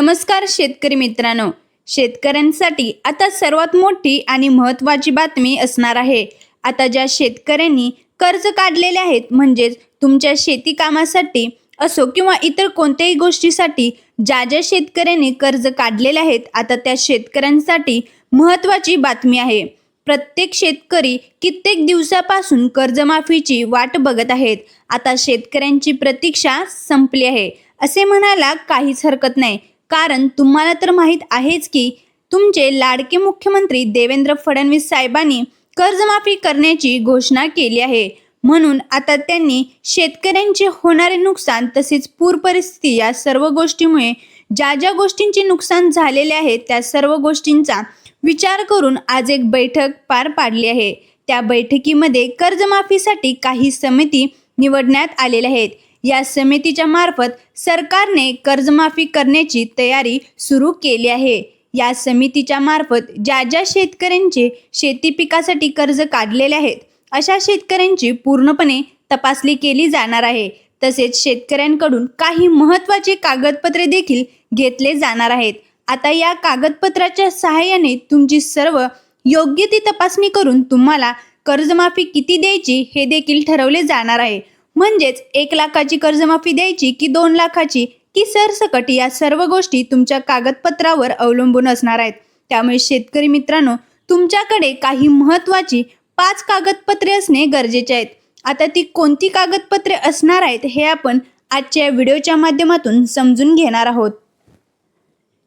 नमस्कार शेतकरी मित्रांनो. शेतकऱ्यांसाठी आता सर्वात मोठी आणि महत्त्वाची बातमी असणार आहे. आता ज्या शेतकऱ्यांनी कर्ज काढलेले आहेत म्हणजेच तुमच्या शेती कामासाठी असो किंवा इतर कोणत्याही गोष्टीसाठी ज्या ज्या शेतकऱ्यांनी कर्ज काढलेले आहेत आता त्या शेतकऱ्यांसाठी महत्त्वाची बातमी आहे. प्रत्येक शेतकरी कित्येक दिवसापासून कर्जमाफीची वाट बघत आहेत. आता शेतकऱ्यांची प्रतीक्षा संपली आहे. असे म्हणायला काहीच हरकत नाही. कारण तुम्हाला तर माहीत आहेच की तुमचे लाडके मुख्यमंत्री देवेंद्र फडणवीस साहेबांनी कर्जमाफी करण्याची घोषणा केली आहे. म्हणून आता त्यांनी शेतकऱ्यांचे होणारे नुकसान तसेच पूर परिस्थिती या सर्व गोष्टीमुळे ज्या ज्या गोष्टींचे नुकसान झालेले आहे त्या सर्व गोष्टींचा विचार करून आज एक बैठक पार पाडली आहे. त्या बैठकीमध्ये कर्जमाफीसाठी काही समिती निवडण्यात आलेल्या आहेत. या समितीच्या मार्फत सरकारने कर्जमाफी करण्याची तयारी सुरू केली आहे. या समितीच्या मार्फत ज्या ज्या शेतकऱ्यांचे शेती पिकासाठी कर्ज काढलेले आहेत अशा शेतकऱ्यांची पूर्णपणे तपासणी केली जाणार आहे. तसेच शेतकऱ्यांकडून काही महत्त्वाचे कागदपत्रे देखील घेतले जाणार आहेत. आता या कागदपत्राच्या सहाय्याने तुमची सर्व योग्य ती तपासणी करून तुम्हाला कर्जमाफी किती द्यायची हे देखील ठरवले जाणार आहे. म्हणजेच एक लाखाची कर्जमाफी द्यायची की दोन लाखाची? की सरसकट या सर्व गोष्टी तुमच्या कागदपत्रावर अवलंबून असणार आहेत. त्यामुळे शेतकरी मित्रांनो तुमच्याकडे काही महत्त्वाची पाच कागदपत्रे असणे गरजेचे आहेत. आता ती कोणती कागदपत्रे असणार आहेत हे आपण आजच्या व्हिडिओच्या माध्यमातून समजून घेणार आहोत.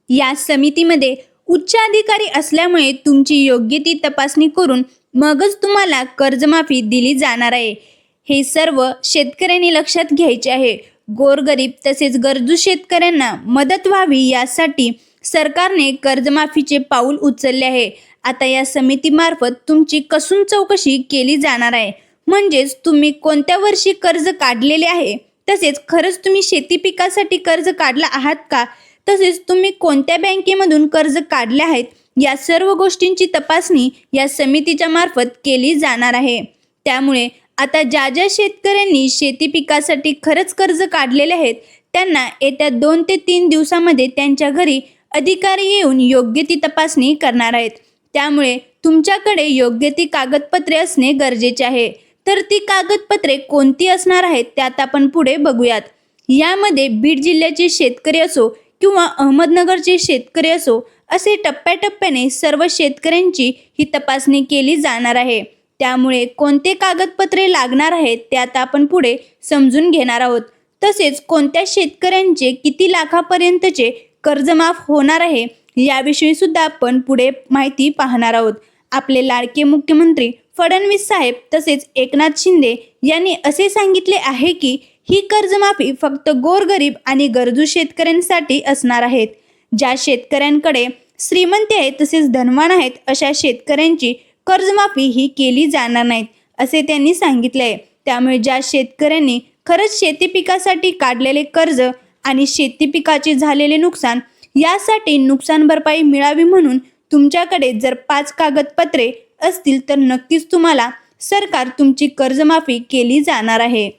या समितीमध्ये उच्च अधिकारी असल्यामुळे तुमची योग्य ती तपासणी करून मगच तुम्हाला कर्जमाफी दिली जाणार आहे. हे सर्व शेतकऱ्यांनी लक्षात घ्यायचे आहे. गोरगरीब तसेच गरजू शेतकऱ्यांना मदत व्हावी यासाठी सरकारने कर्जमाफीचे पाऊल उचलले आहे. आता या समितीमार्फत तुमची कसून चौकशी केली जाणार आहे. म्हणजेच तुम्ही कोणत्या वर्षी कर्ज काढलेले आहे? तसेच खरंच तुम्ही शेती पिकासाठी कर्ज काढला आहात का? तसेच तुम्ही कोणत्या बँकेमधून कर्ज काढले आहेत? या सर्व गोष्टींची तपासणी या समितीच्या मार्फत केली जाणार आहे. त्यामुळे आता ज्या ज्या शेतकऱ्यांनी शेती पिकासाठी खरंच कर्ज काढलेले आहेत त्यांना येत्या दोन ते तीन दिवसामध्ये त्यांच्या घरी अधिकारी येऊन योग्य ती तपासणी करणार आहेत. त्यामुळे तुमच्याकडे योग्य ती कागदपत्रे असणे गरजेचे आहे. तर ती कागदपत्रे कोणती असणार आहेत त्यात आपण पुढे बघूयात. यामध्ये बीड जिल्ह्याचे शेतकरी असो किंवा अहमदनगरचे शेतकरी असो असे टप्प्याटप्प्याने सर्व शेतकऱ्यांची ही तपासणी केली जाणार आहे. त्यामुळे कोणते कागदपत्रे लागणार आहेत त्यात आपण पुढे समजून घेणार आहोत. तसेच कोणत्या शेतकऱ्यांचे किती लाखापर्यंतचे कर्जमाफ होणार आहे याविषयी सुद्धा आपण पुढे माहिती पाहणार आहोत. आपले लाडके मुख्यमंत्री फडणवीस साहेब तसेच एकनाथ शिंदे यांनी असे सांगितले आहे की ही कर्जमाफी फक्त गोरगरीब आणि गरजू शेतकऱ्यांसाठी असणार आहेत. ज्या शेतकऱ्यांकडे श्रीमंती आहेत तसेच धनवान आहेत अशा शेतकऱ्यांची कर्जमाफी ही केली जाणार नाहीत असे त्यांनी सांगितले. आहे त्यामुळे ज्या शेतकऱ्यांनी खरंच शेती पिकासाठी काढलेले कर्ज आणि शेती पिकाचे झालेले नुकसान यासाठी नुकसान भरपाई मिळावी म्हणून तुमच्याकडे जर पाच कागदपत्रे असतील तर नक्कीच तुम्हाला सरकार तुमची कर्जमाफी केली जाणार आहे.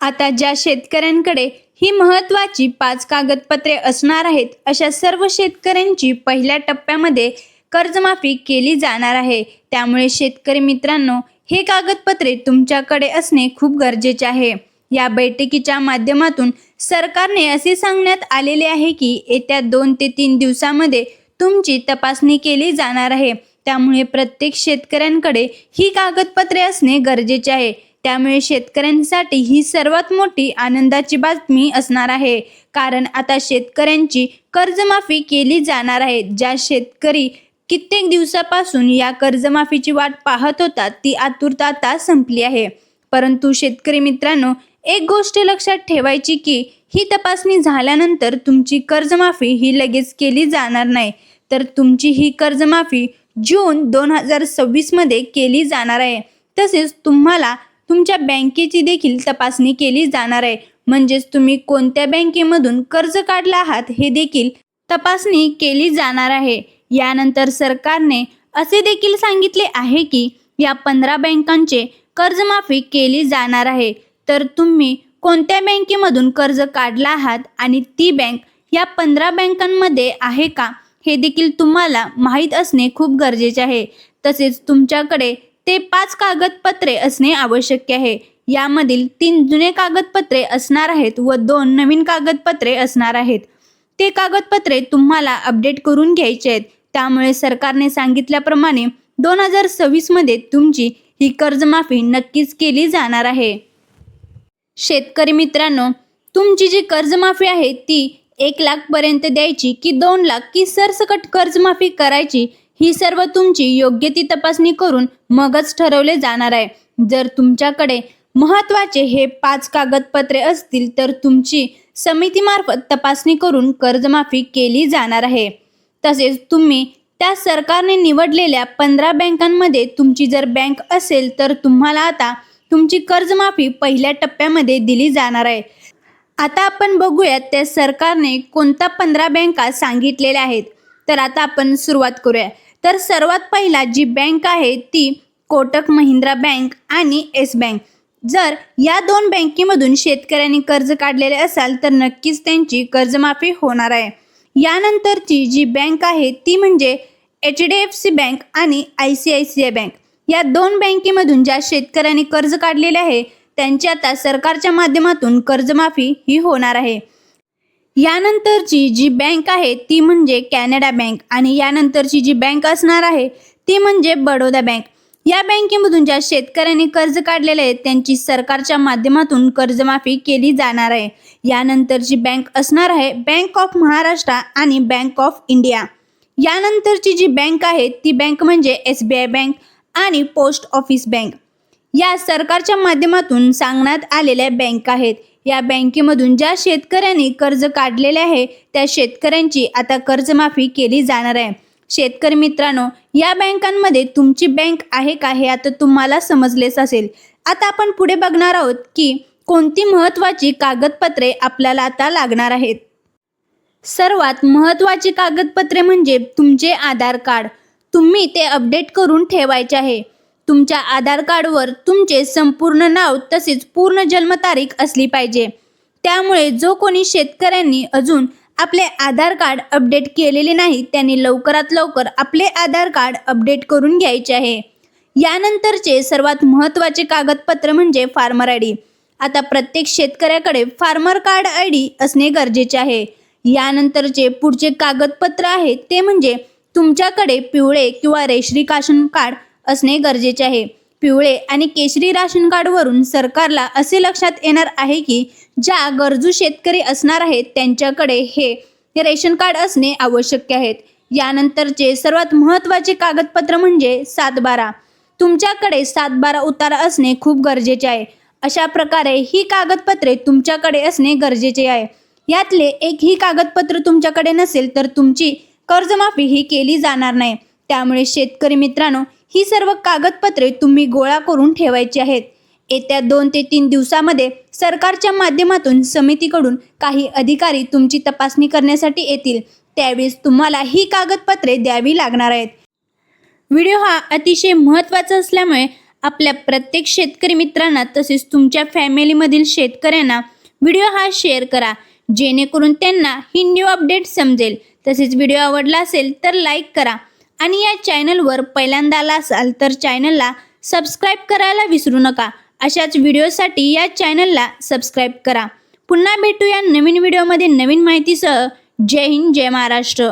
आता ज्या शेतकऱ्यांकडे ही महत्त्वाची पाच कागदपत्रे असणार आहेत अशा सर्व शेतकऱ्यांची पहिल्या टप्प्यामध्ये कर्जमाफी केली जाणार आहे. त्यामुळे शेतकरी मित्रांनो हे कागदपत्रे तुमच्याकडे असणे खूप गरजेचे आहे. या बैठकीच्या माध्यमातून सरकारने असे सांगण्यात आलेले आहे की येत्या दोन ते तीन दिवसामध्ये तुमची तपासणी केली जाणार आहे. त्यामुळे प्रत्येक शेतकऱ्यांकडे ही कागदपत्रे असणे गरजेचे आहे. त्यामुळे शेतकऱ्यांसाठी ही सर्वात मोठी आनंदाची बातमी असणार आहे. कारण आता शेतकऱ्यांची कर्जमाफी केली जाणार आहे. ज्या शेतकरी कित्येक दिवसापासून या कर्जमाफीची वाट पाहत होता ती आतुरता आता संपली आहे. परंतु शेतकरी मित्रांनो एक गोष्ट लक्षात ठेवायची की ही तपासणी झाल्यानंतर तुमची कर्जमाफी ही लगेच केली जाणार नाही. तर तुमची ही कर्जमाफी जून दोन हजार सव्वीसमध्ये केली जाणार आहे. तसेच तुम्हाला तुमच्या बँकेची देखील तपासणी केली जाणार आहे. म्हणजेच तुम्ही कोणत्या बँकेमधून कर्ज काढला आहात हे देखील तपासणी केली जाणार आहे. यानंतर सरकारने असे देखील सांगितले आहे की या पंधरा बँकांचे कर्जमाफी केली जाणार आहे. तर तुम्ही कोणत्या बँकेमधून कर्ज काढला आहात आणि ती बँक या पंधरा बँकांमध्ये आहे का? हे देखील तुम्हाला माहीत असणे खूप गरजेचे आहे. तसेच तुमच्याकडे ते पाच कागदपत्रे असणे आवश्यक आहे. यामधील तीन जुने कागदपत्रे असणार आहेत व दोन नवीन कागदपत्रे असणार आहेत. ते कागदपत्रे तुम्हाला अपडेट करून घ्यायचे आहेत. त्यामुळे सरकारने सांगितल्याप्रमाणे दोन हजार सव्वीसमध्ये तुमची ही कर्जमाफी नक्कीच केली जाणार आहे. शेतकरी मित्रांनो तुमची जी कर्जमाफी आहे ती एक लाखपर्यंत द्यायची की दोन लाख की सरसकट कर्जमाफी करायची ही सर्व तुमची योग्य ती तपासणी करून मगच ठरवले जाणार आहे. जर तुमच्याकडे महत्त्वाचे हे पाच कागदपत्रे असतील तर तुमची समितीमार्फत तपासणी करून कर्जमाफी केली जाणार आहे. तसेच तुम्ही त्या सरकारने निवडलेल्या पंधरा बँकांमध्ये तुमची जर बँक असेल तर तुम्हाला आता तुमची कर्जमाफी पहिल्या टप्प्यामध्ये दिली जाणार आहे. आता आपण बघूयात त्या सरकारने कोणत्या पंधरा बँका सांगितलेल्या आहेत. तर आता आपण सुरुवात करूया. तर सर्वात पहिला जी बँक आहे ती कोटक महिंद्रा बँक आणि येस बँक. जर या दोन बँकेमधून शेतकऱ्यांनी कर्ज काढलेले असाल तर नक्कीच त्यांची कर्जमाफी होणार आहे. यानंतरची जी बँक आहे ती म्हणजे H D F C bank आणि I C I C I bank. या दोन बँकेमधून ज्या शेतकऱ्यांनी कर्ज काढलेले आहे त्यांची आता सरकारच्या माध्यमातून कर्जमाफी ही होणार आहे. यानंतरची जी बँक आहे ती म्हणजे कॅनडा बँक आणि यानंतरची जी बँक असणार आहे ती म्हणजे बडोदा बँक. या बँकेमधून ज्या शेतकऱ्यांनी कर्ज काढलेले आहेत त्यांची सरकारच्या माध्यमातून कर्जमाफी केली जाणार आहे. यानंतरची बँक असणार आहे बँक ऑफ महाराष्ट्र आणि बँक ऑफ इंडिया. यानंतरची जी बँक आहे ती बँक म्हणजे एस बी आय बँक आणि पोस्ट ऑफिस बँक. या सरकारच्या माध्यमातून सांगण्यात आलेल्या बँक आहेत. या बँकेमधून ज्या शेतकऱ्यांनी कर्ज काढलेले आहे त्या शेतकऱ्यांची आता कर्जमाफी केली जाणार आहे. शेतकरी मित्रांनो या बँकांमध्ये तुमची बँक आहे का हे आता तुम्हाला समजलेच असेल. आता आपण पुढे बघणार आहोत की कोणती महत्त्वाची कागदपत्रे आपल्याला आता लागणार आहेत. सर्वात महत्त्वाची कागदपत्रे म्हणजे तुमचे आधार कार्ड. तुम्ही ते अपडेट करून ठेवायचे आहे. तुमच्या आधार कार्डवर तुमचे संपूर्ण नाव तसेच पूर्ण जन्मतारीख असली पाहिजे. त्यामुळे जो कोणी शेतकऱ्यांनी अजून आपले आधार कार्ड अपडेट केलेले नाही त्यांनी लवकरात लवकर आपले आधार कार्ड अपडेट करून घ्यायचे आहे. यानंतरचे सर्वात महत्त्वाचे कागदपत्र म्हणजे फार्मर आय डी. आता प्रत्येक शेतकऱ्याकडे फार्मर कार्ड आय डी असणे गरजेचे आहे. यानंतरचे पुढचे कागदपत्र आहे ते म्हणजे तुमच्याकडे पिवळे किंवा रेशरी राशन कार्ड असणे गरजेचे आहे. पिवळे आणि केशरी राशन कार्डवरून सरकारला असे लक्षात येणार आहे की ज्या गरजू शेतकरी असणार आहेत त्यांच्याकडे हे रेशन कार्ड असणे आवश्यक आहेत. यानंतरचे सर्वात महत्त्वाचे कागदपत्र म्हणजे सातबारा. तुमच्याकडे सातबारा उतारा असणे खूप गरजेचे आहे. अशा प्रकारे ही कागदपत्रे तुमच्याकडे असणे गरजेचे आहे. यातले एक ही कागदपत्र तुमच्याकडे नसेल तर तुमची कर्जमाफी ही केली जाणार नाही. त्यामुळे शेतकरी मित्रांनो ही सर्व कागदपत्रे तुम्ही गोळा करून ठेवायची आहेत. येत्या दोन ते तीन दिवसामध्ये सरकारच्या माध्यमातून समितीकडून काही अधिकारी तुमची तपासणी करण्यासाठी येतील. त्यावेळेस तुम्हाला ही कागदपत्रे द्यावी लागणार आहेत. व्हिडिओ हा अतिशय महत्त्वाचा असल्यामुळे आपल्या प्रत्येक शेतकरी मित्रांना तसेच तुमच्या फॅमिलीमधील शेतकऱ्यांना व्हिडिओ हा शेअर करा. जेणेकरून त्यांना ही न्यू अपडेट समजेल. तसेच व्हिडिओ आवडला असेल तर लाईक करा. आणि या चॅनलवर पहिल्यांदा आला असाल तर चॅनलला सबस्क्राईब करायला विसरू नका. अशाच व्हिडिओसाठी या चॅनलला सबस्क्राईब करा. पुन्हा भेटूया नवीन व्हिडिओमध्ये नवीन माहितीसह. जय हिंद जय महाराष्ट्र.